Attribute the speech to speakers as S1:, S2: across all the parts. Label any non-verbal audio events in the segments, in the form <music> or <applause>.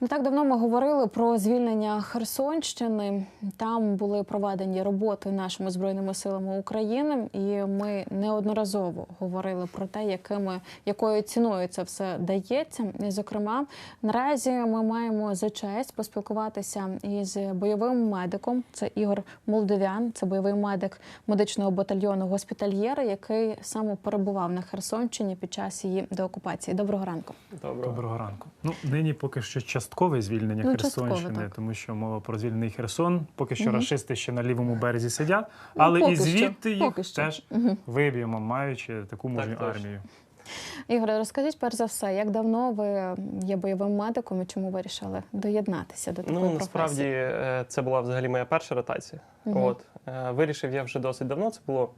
S1: Не так давно ми говорили про звільнення Херсонщини. Там були проведені роботи нашими збройними силами України, і ми неодноразово говорили про те, якими якою ціною це все дається. І, зокрема, наразі ми маємо за честь поспілкуватися із бойовим медиком. Це Ігор Молдовян, це бойовий медик медичного батальйону госпітальєра, який саме перебував на Херсонщині під час її деокупації. Доброго ранку.
S2: Доброго.
S3: Доброго ранку. Ну нині поки що часткове звільнення
S1: Ну,
S3: Херсонщини,
S1: так.
S3: тому що мова про звільнений Херсон. Поки що
S1: Мгм.
S3: рашисти ще на лівому березі сидять, але
S1: поки
S3: і
S1: що,
S3: звідти їх
S1: поки
S3: теж
S1: Мгм.
S3: виб'ємо, маючи таку мужню
S2: точно.
S3: армію.
S1: Ігоре, розкажіть перш за все, як давно ви є бойовим медиком і чому вирішили доєднатися до такої
S2: Ну насправді
S1: професії?
S2: е, це була взагалі моя перша ротація.
S1: Мгм.
S2: От е, вирішив я вже досить давно. Це було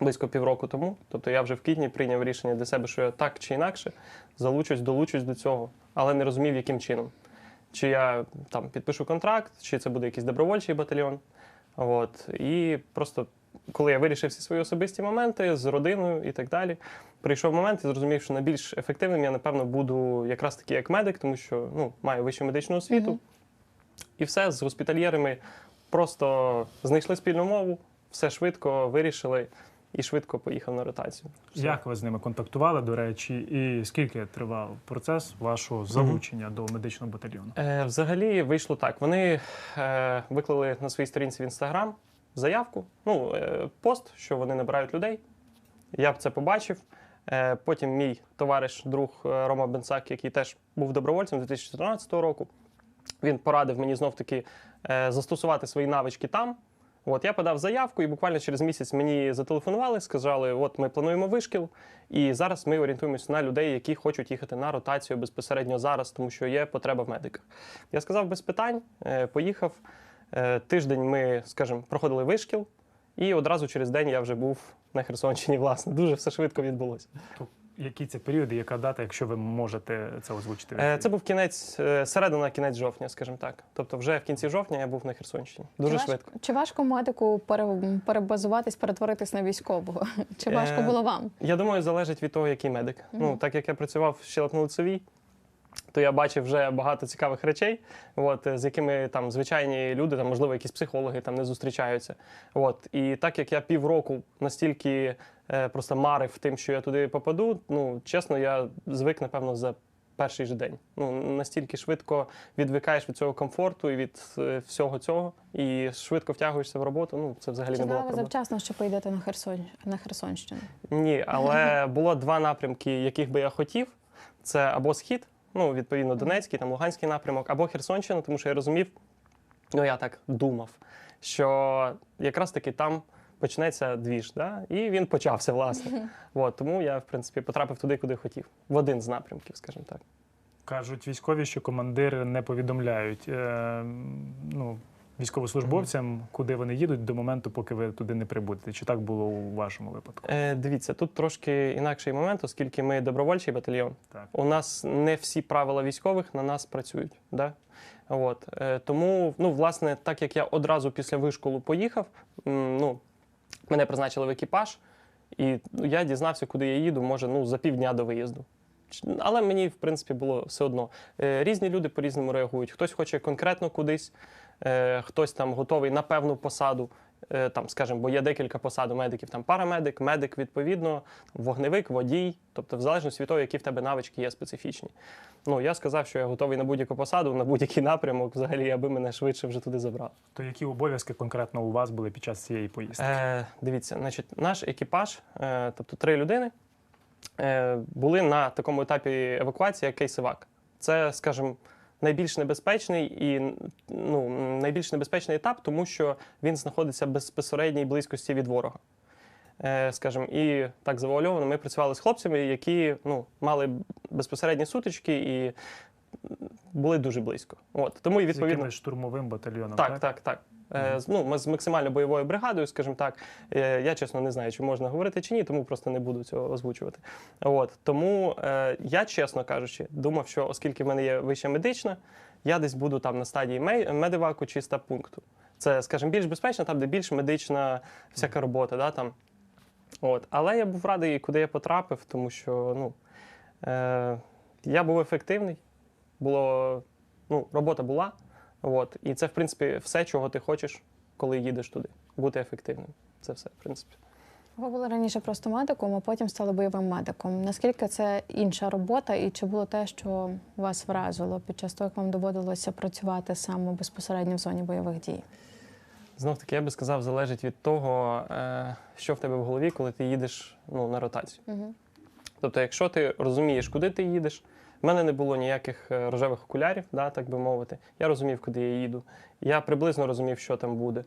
S2: близько півроку тому. Тобто я вже в квітні прийняв рішення для себе, що я так чи інакше залучусь, долучусь до цього, але не розумів, яким чином. Чи я там підпишу контракт, чи це буде якийсь добровольчий батальйон. От і просто коли я вирішив всі свої особисті моменти з родиною і так далі, прийшов момент і зрозумів, що найбільш ефективним я, напевно, буду якраз таки як медик, тому що ну, маю вищу медичну освіту.
S1: Мгм.
S2: І все з госпітальєрами просто знайшли спільну мову, все швидко вирішили і швидко поїхав на ротацію. Все.
S3: Як ви з ними контактували, до речі, і скільки тривав процес вашого залучення до медичного батальйону?
S2: Е, взагалі вийшло так. Вони е, виклали на своїй сторінці в інстаграм заявку, ну, е, пост, що вони набирають людей. Я б це побачив. Е, потім мій товариш, друг е, Рома Бенцак, який теж був добровольцем 2014 року, він порадив мені знов таки е, застосувати свої навички там. От я подав заявку, і буквально через місяць мені зателефонували, сказали: от ми плануємо вишкіл, і зараз ми орієнтуємося на людей, які хочуть їхати на ротацію безпосередньо зараз, тому що є потреба в медиках. Я сказав без питань, е, поїхав. Е, Тиждень ми, скажімо, проходили вишкіл, і одразу через день я вже був на Херсонщині. Власне, дуже все швидко відбулося.
S3: Які це періоди, яка дата, якщо ви можете це озвучити?
S2: Е, Це був кінець, е, середина, кінець жовтня, скажімо так. Тобто, вже в кінці жовтня я був на Херсонщині. Дуже
S1: чи
S2: швидко.
S1: Важко, чи важко медику перебазуватись, перетворитись на військового? <laughs> Чи важко
S2: Е,
S1: було вам?
S2: Я думаю, залежить від того, який медик.
S1: Мгм.
S2: Ну, так як я працював ще на лицевій, то я бачив вже багато цікавих речей, от, з якими там звичайні люди, там, можливо, якісь психологи там не зустрічаються. От. І так як я півроку настільки просто марив тим, що я туди попаду, ну, чесно, я звик, напевно, за перший же день. Ну, настільки швидко відвикаєш від цього комфорту і від е, всього цього, і швидко втягуєшся в роботу. Ну, це взагалі
S1: Чи
S2: не
S1: ви
S2: проблема.
S1: завчасно, що поїдете на Херсон на Херсонщину?
S2: Ні, але <laughs> було два напрямки, яких би я хотів: це або схід, ну відповідно Донецький, там Луганський напрямок, або Херсонщина, тому що я розумів, ну я так думав, що якраз таки там почнеться двіж. Да? І він почався, власне. <laughs> От, тому я, в принципі, потрапив туди, куди хотів. В один з напрямків, скажімо так.
S3: Кажуть військові, що командири не повідомляють е, ну, військовослужбовцям, куди вони їдуть до моменту, поки ви туди не прибудете. Чи так було у вашому випадку?
S2: Е, дивіться, тут трошки інакший момент, оскільки ми добровольчий батальйон.
S3: Так.
S2: У нас не всі правила військових на нас працюють. Да? От. Е, тому, ну, власне, так як я одразу після вишколу поїхав, м, ну, мене призначили в екіпаж, і ну, я дізнався, куди я їду, може, ну, за півдня до виїзду. Але мені, в принципі, було все одно. Е, Різні люди по-різному реагують. Хтось хоче конкретно кудись, е, хтось там готовий на певну посаду. Е, Там, скажімо, бо є декілька посад у медиків, там парамедик, медик, відповідно, вогневик, водій, тобто в залежності від того, які в тебе навички є специфічні. Ну, я сказав, що я готовий на будь-яку посаду, на будь-який напрямок, взагалі, аби мене швидше вже туди забрали.
S3: То які обов'язки конкретно у вас були під час цієї поїздки?
S2: Е, дивіться, значить, наш екіпаж, е, тобто три людини, е, були на такому етапі евакуації, як кейсивак. Це, скажімо, найбільш небезпечний і ну, найбільш небезпечний етап, тому що він знаходиться в безпосередній близькості від ворога. Е, скажімо, і так завуальовано, ми працювали з хлопцями, які ну, мали безпосередні сутички і були дуже близько. От, тому і
S3: З
S2: відповідно.
S3: якимось штурмовим батальйоном?
S2: Так, так, так. Е, з- ну, ми з максимально бойовою бригадою, скажімо так. Е, я чесно не знаю, чи можна говорити чи ні, тому просто не буду цього озвучувати. От тому е, я, чесно кажучи, думав, що оскільки в мене є вища медична, я десь буду там на стадії мей- медиваку чи стаб-пункту. Це, скажімо, більш безпечно, там, де більш медична всяка робота. Да, там. От. Але я був радий, куди я потрапив, тому що ну, е, я був ефективний. Було робота була. От, і це, в принципі, все, чого ти хочеш, коли їдеш туди. Бути ефективним. Це все, в принципі.
S1: Ви були раніше просто медиком, а потім стали бойовим медиком. Наскільки це інша робота, і чи було те, що вас вразило під час того, як вам доводилося працювати саме безпосередньо в зоні бойових дій?
S2: Знов таки, я би сказав, залежить від того, е, що в тебе в голові, коли ти їдеш ну, на ротацію.
S1: Угу.
S2: Тобто, якщо ти розумієш, куди ти їдеш, в мене не було ніяких е, рожевих окулярів, да, так би мовити. Я розумів, куди я їду. Я приблизно розумів, що там буде.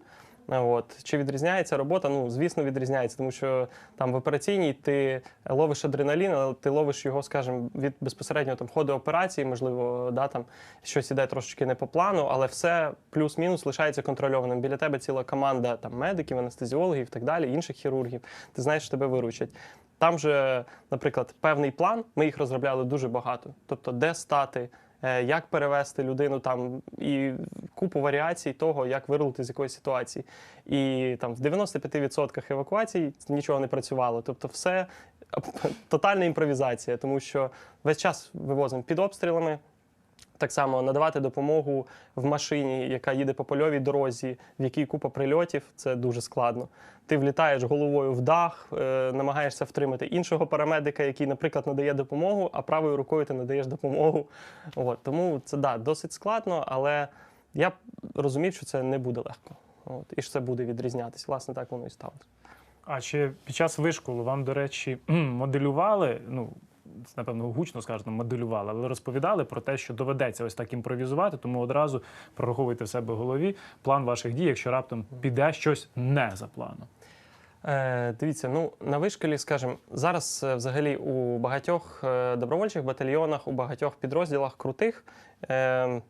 S2: От. Чи відрізняється робота? Ну, звісно, відрізняється, тому що там в операційній ти ловиш адреналін, але ти ловиш його, скажімо, від безпосередньо там ходу операції, можливо, да, там щось іде трошечки не по плану, але все плюс-мінус лишається контрольованим. Біля тебе ціла команда там медиків, анестезіологів і так далі, інших хірургів. Ти знаєш, що тебе виручать. Там же, наприклад, певний план, ми їх розробляли дуже багато. Тобто, де стати, е, як перевести людину там і купу варіацій того, як вирулити з якоїсь ситуації. І там в 95% евакуацій нічого не працювало. Тобто, все <laughs> тотальна імпровізація, тому що весь час вивозимо під обстрілами. Так само надавати допомогу в машині, яка їде по польовій дорозі, в якій купа прильотів, це дуже складно. Ти влітаєш головою в дах, е, намагаєшся втримати іншого парамедика, який, наприклад, надає допомогу, а правою рукою ти надаєш допомогу. От, тому це да, досить складно, але я розумів, що це не буде легко. От, і що це буде відрізнятися. Власне, так воно і сталося.
S3: А чи під час вишколу вам, до речі, <clears throat> моделювали? Ну, напевно, гучно скажемо, моделювали, але розповідали про те, що доведеться ось так імпровізувати, тому одразу прораховуйте в себе в голові план ваших дій, якщо раптом піде щось не за планом.
S2: Е, дивіться, ну на вишколі, скажімо, зараз е, взагалі у багатьох е, добровольчих батальйонах, у багатьох підрозділах крутих е,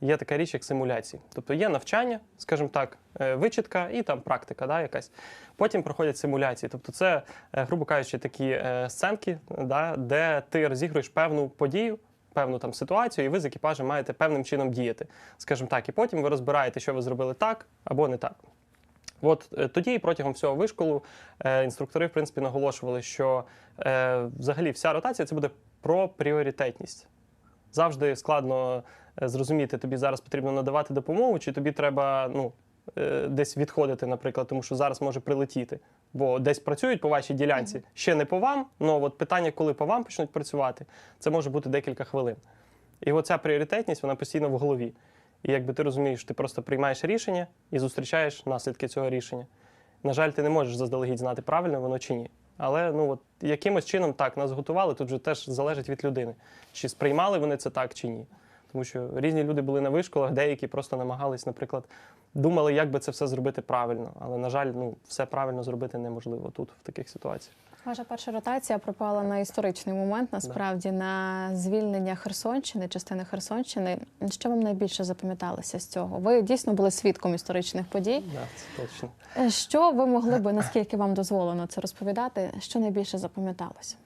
S2: є така річ, як симуляції. Тобто є навчання, скажімо так, е, вичітка і там практика, да, якась. Потім проходять симуляції. Тобто, це, е, грубо кажучи, такі е, сценки, да, де ти розігруєш певну подію. Певну там ситуацію, і ви з екіпажем маєте певним чином діяти, скажімо так, і потім ви розбираєте, що ви зробили так або не так. От тоді протягом всього вишколу е, інструктори, в принципі, наголошували, що е, взагалі вся ротація це буде про пріоритетність. Завжди складно зрозуміти, тобі зараз потрібно надавати допомогу, чи тобі треба ну, е, десь відходити, наприклад, тому що зараз може прилетіти. Бо десь працюють по вашій ділянці, ще не по вам. але от питання, коли по вам почнуть працювати, це може бути декілька хвилин. І оця пріоритетність, вона постійно в голові. І якби ти розумієш, ти просто приймаєш рішення і зустрічаєш наслідки цього рішення. На жаль, ти не можеш заздалегідь знати, правильно воно чи ні. Але ну от якимось чином так нас готували, тут же теж залежить від людини, чи сприймали вони це так чи ні. Тому що різні люди були на вишколах, деякі просто намагались, наприклад, думали, як би це все зробити правильно. Але, на жаль, ну все правильно зробити неможливо тут, в таких ситуаціях.
S1: Ваша перша ротація пропала на історичний момент, насправді на звільнення Херсонщини, частини Херсонщини. Що вам найбільше запам'яталося з цього? Ви дійсно були свідком історичних подій.
S2: Да, це точно.
S1: Е, Що ви могли би, наскільки вам дозволено це розповідати? Що найбільше запам'яталося?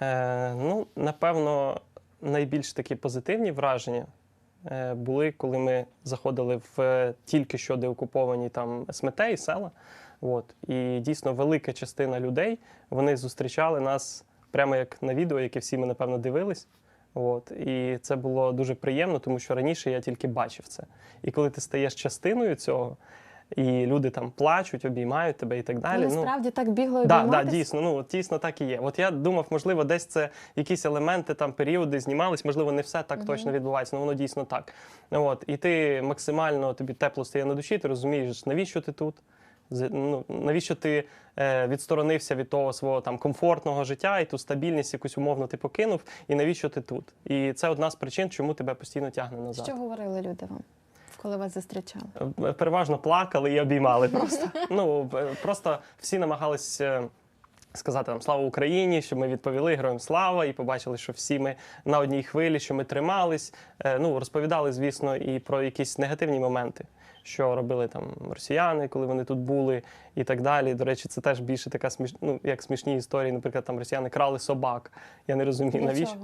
S2: Е, ну, напевно, найбільш такі позитивні враження е, були, коли ми заходили в е, тільки що деокуповані там СМТ і села. От. І дійсно велика частина людей вони зустрічали нас прямо як на відео, яке всі ми, напевно, дивились. От. І це було дуже приємно, тому що раніше я тільки бачив це. І коли ти стаєш частиною цього, і люди там плачуть, обіймають тебе і так далі.
S1: Ви насправді так бігло
S2: Да, да, дійсно, ну от дійсно так і є. От я думав, можливо, десь це якісь елементи, там періоди знімались, можливо, не все так точно відбувається, але воно дійсно так. От, і ти максимально тобі тепло стає на душі, ти розумієш, навіщо ти тут. Ну, навіщо ти е, відсторонився від того свого там комфортного життя і ту стабільність якусь умовно ти покинув, і навіщо ти тут? І це одна з причин, чому тебе постійно тягне назад.
S1: Що говорили люди вам, коли вас зустрічали?
S2: Е, переважно плакали і обіймали <laughs> просто. Ну е, просто всі намагались. е, Сказати там слава Україні, щоб ми відповіли героям слава і побачили, що всі ми на одній хвилі, що ми тримались. Ну розповідали, звісно, і про якісь негативні моменти, що робили там росіяни, коли вони тут були, і так далі. До речі, це теж більше така сміш... ну, як смішні історії. Наприклад, там росіяни крали собак. Я не розумію, навіщо.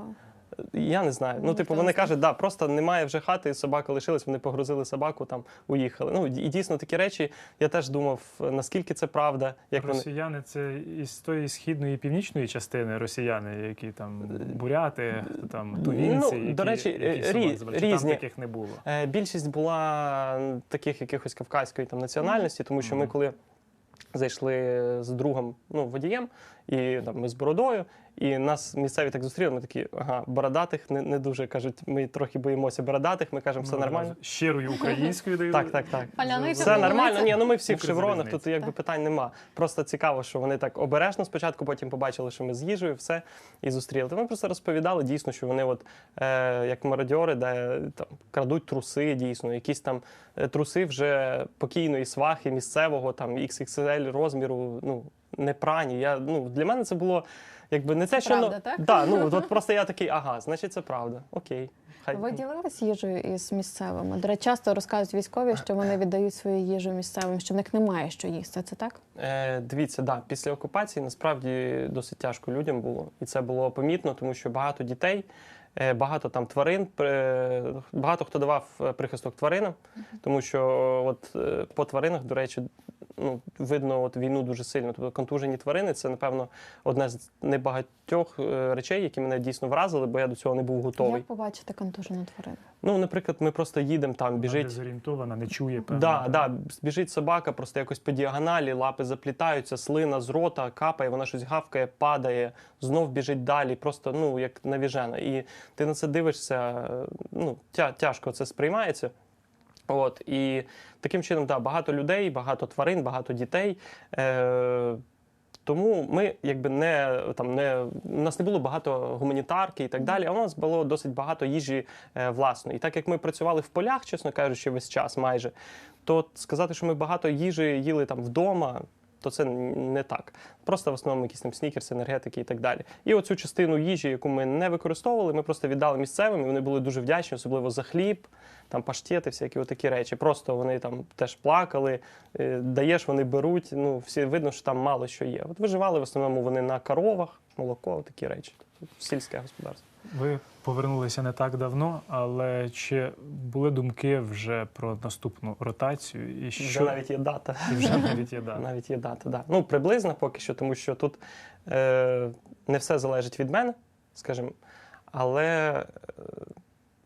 S2: Я не знаю. Ну,
S1: Ну,
S2: типу, вони кажуть, да, просто немає вже хати, собака лишилась, вони погрузили собаку, там уїхали. Ну і дійсно такі речі. Я теж думав, наскільки це правда, як вони.
S3: Росіяни це із тої східної і північної частини росіяни, які там буряти, хто там тувінці,
S2: Ну,
S3: які,
S2: до речі,
S3: які
S2: е,
S3: собак
S2: рі-.
S3: Чи
S2: різні.
S3: Там таких не було.
S2: Е, Більшість була таких якихось кавказької там національності, тому що ми коли зайшли з другом, ну, водієм, і там ми з бородою, і нас місцеві так зустріли. Ми такі, ага, бородатих не, не дуже кажуть. Ми трохи боїмося бородатих. Ми кажемо, все
S3: Ну,
S2: нормально.
S3: Щирою українською даю.
S2: Так, так, так.
S1: Паляниця
S2: Все нормально. Ні, ну ми всі в шевронах, тут якби питань нема. Просто цікаво, що вони так обережно спочатку, потім побачили, що ми з їжею, все і зустріли. То ми просто розповідали дійсно, що вони, от е, як мародьори, де там крадуть труси, дійсно, якісь там е, труси вже покійної свахи місцевого, там XXL розміру, ну не прані. Я ну для мене це було. Якби не те, що
S1: правда,
S2: ну,
S1: так?
S2: Да, ну от <laughs> просто я такий, ага, значить, це правда. Окей. Хай
S1: Ви ділились їжею із місцевими? До речі, часто розказують військові, що вони віддають свою їжу місцевим, що в них немає що їсти. Це так?
S2: Е, дивіться, да, після окупації насправді досить тяжко людям було, і це було помітно, тому що багато дітей, е, багато там тварин, е, багато хто давав е, прихисток тваринам, тому що от по тваринах, до речі, ну видно от війну дуже сильно. Тобто контужені тварини це напевно одна з небагатьох е, речей, які мене дійсно вразили, бо я до цього не був готовий.
S1: Як побачити контужену тварину?
S2: Ну, наприклад, ми просто їдемо там,
S3: Вона
S2: біжить.
S3: дезорієнтована, не чує. певно,
S2: Да, да, біжить собака, просто якось по діагоналі, лапи заплітаються, слина з рота капає, вона щось гавкає, падає, знов біжить далі, просто ну як навіжена. І ти на це дивишся, е, ну тя, тяжко це сприймається. От і таким чином, да, багато людей, багато тварин, багато дітей. Е, тому ми якби не там не у нас не було багато гуманітарки і так далі. А у нас було досить багато їжі е, власної. І так як ми працювали в полях, чесно кажучи, весь час майже, то сказати, що ми багато їжі їли там вдома. То це не так. Просто в основному якісь там снікерси, енергетики і так далі. І оцю частину їжі, яку ми не використовували, ми просто віддали місцевим, і вони були дуже вдячні, особливо за хліб, там паштети, всякі отакі речі. Просто вони там теж плакали, е, даєш, вони беруть. Ну, всі видно, що там мало що є. От виживали в основному вони на коровах, молоко, такі речі. Сільське господарство.
S3: Ви повернулися не так давно, але чи були думки вже про наступну ротацію? І
S2: Вже навіть є дата.
S3: І вже навіть є да. <laughs>
S2: Навіть є дата, да. Ну, приблизно поки що, тому що тут е, не все залежить від мене, скажімо, але е,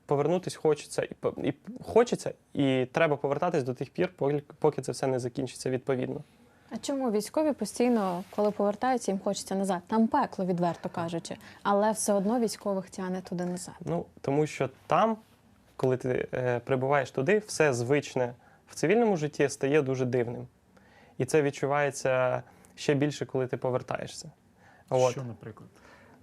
S2: повернутись хочеться і, і хочеться, і треба повертатись до тих пір, поки це все не закінчиться відповідно.
S1: А чому військові постійно, коли повертаються, їм хочеться назад? Там пекло, відверто кажучи, але все одно військових тягне туди назад.
S2: Ну, тому що там, коли ти е, прибуваєш туди, все звичне в цивільному житті стає дуже дивним. І це відчувається ще більше, коли ти повертаєшся. От.
S3: Що, наприклад?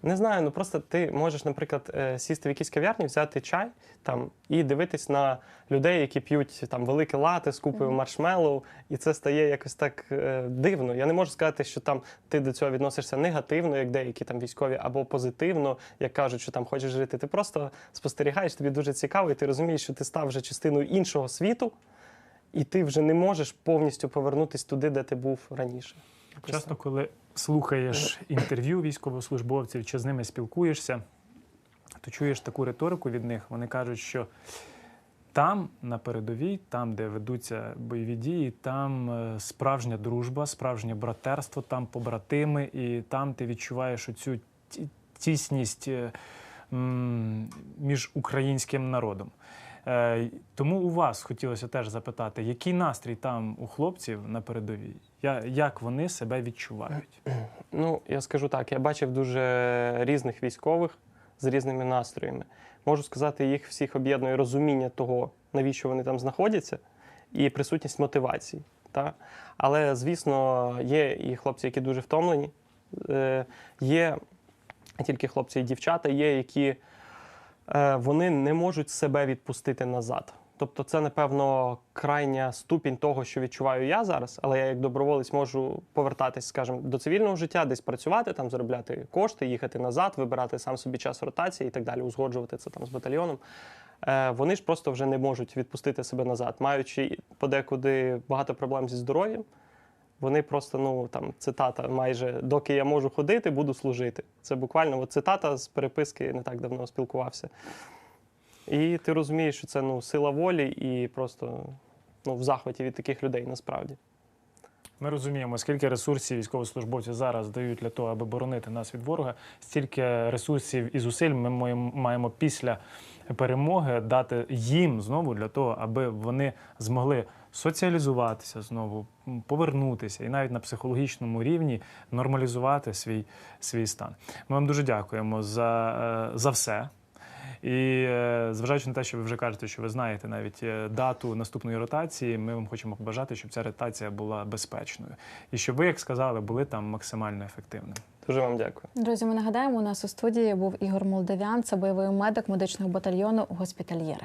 S2: Не знаю, ну просто ти можеш, наприклад, е, сісти в якійсь кав'ярні, взяти чай там і дивитись на людей, які п'ють там велике лати з купою маршмеллоу, і це стає якось так е, дивно. Я не можу сказати, що там ти до цього відносишся негативно, як деякі там військові, або позитивно, як кажуть, що там хочеш жити. Ти просто спостерігаєш, тобі дуже цікаво, і ти розумієш, що ти став вже частиною іншого світу, і ти вже не можеш повністю повернутися туди, де ти був раніше.
S3: Часто, коли слухаєш інтерв'ю військовослужбовців чи з ними спілкуєшся, то чуєш таку риторику від них. Вони кажуть, що там, на передовій, там, де ведуться бойові дії, там е, справжня дружба, справжнє братерство, там побратими, і там ти відчуваєш оцю ті- тісність е, між українським народом. Е, Тому у вас хотілося теж запитати, який настрій там у хлопців на передовій? Я- Як вони себе відчувають? <clears throat>
S2: Ну, я скажу так, я бачив дуже різних військових з різними настроями. Можу сказати, їх всіх об'єднує розуміння того, навіщо вони там знаходяться, і присутність мотивації. Та? Але, звісно, є і хлопці, які дуже втомлені. Е, є тільки хлопці і дівчата, є, які вони не можуть себе відпустити назад. Тобто, це, напевно, крайня ступінь того, що відчуваю я зараз, але я як доброволець можу повертатись, скажімо, до цивільного життя, десь працювати, там заробляти кошти, їхати назад, вибирати сам собі час ротації і так далі, узгоджувати це там з батальйоном. Е, вони ж просто вже не можуть відпустити себе назад, маючи подекуди багато проблем зі здоров'ям. Вони просто, ну там цитата майже доки я можу ходити, буду служити. Це буквально от, цитата з переписки не так давно спілкувався. І ти розумієш, що це ну, сила волі і просто ну, в захваті від таких людей насправді.
S3: Ми розуміємо, скільки ресурсів військовослужбовці зараз дають для того, аби боронити нас від ворога, стільки ресурсів і зусиль ми маємо- після перемоги дати їм знову для того, аби вони змогли соціалізуватися знову, повернутися і навіть на психологічному рівні нормалізувати свій, свій стан. Ми вам дуже дякуємо за, е, за все. І е, зважаючи на те, що ви вже кажете, що ви знаєте навіть е, дату наступної ротації, ми вам хочемо побажати, щоб ця ротація була безпечною. І щоб ви, як сказали, були там максимально ефективними.
S2: Дуже вам дякую.
S1: Друзі, ми нагадаємо, у нас у студії був Ігор Молдавян, це бойовий медик медичного батальйону госпітальєри.